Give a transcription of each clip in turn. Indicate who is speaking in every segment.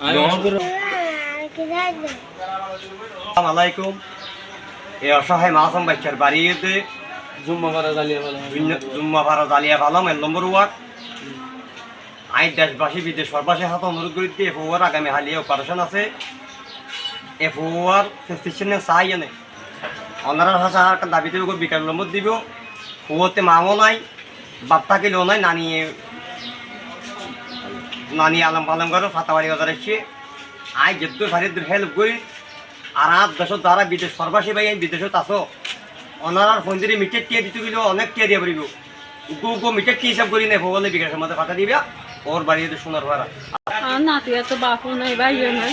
Speaker 1: আসসালামু আলাইকুম। এই অসহায় মাসম বাচ্চার বাড়িতে
Speaker 2: জুম্মা করা জ্বালিয়ে বলা
Speaker 1: জুম্মা ভাড়া জালিয়া ভালাম এর নম্বর ওয়াক আই দেশবাসী বিদেশ সর্বাসী হাত অনুরোধ করি দিয়ে এফওয়ার আগামী হালিয়ে অপারেশন আছে। এফওয়ার প্রেসক্রিপশনে চাই এনে। অনারার ভাষা একটা দাবিতে বিকাশ নম্বর দিব। ওতে মাও নাই বাপ থাকিলেও নাই নানি নানি আলম পালম করো ফাতাবাড়ি বাজার এসছে। আই যেহেতু ভারত হেল্প করি। আর আট দেশের দ্বারা বিদেশ সর্বাসী ভাই বিদেশত আছো। অনারার ফোন দিয়ে মিটের টিয়ে দিতে গেলেও অনেক টিয়ে দিয়ে পারিব গো গো মিটের কি হিসাব করি নাই ভগবানে বিকাশের মধ্যে ফাটা দিবা। ওর বাড়িতে সোনার ভাড়া।
Speaker 3: আর নাতি এত বাপু নাই ভাইও নাই।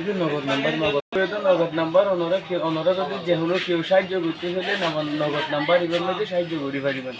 Speaker 2: ಇದು নগদ নাম্বার, নগদ নগদ নাম্বার ওনারা ওনারা যদি যেগুলো কেউ সাহায্য করতে হলে নগদ নাম্বার এগুলো সাহায্য করি পারিবেন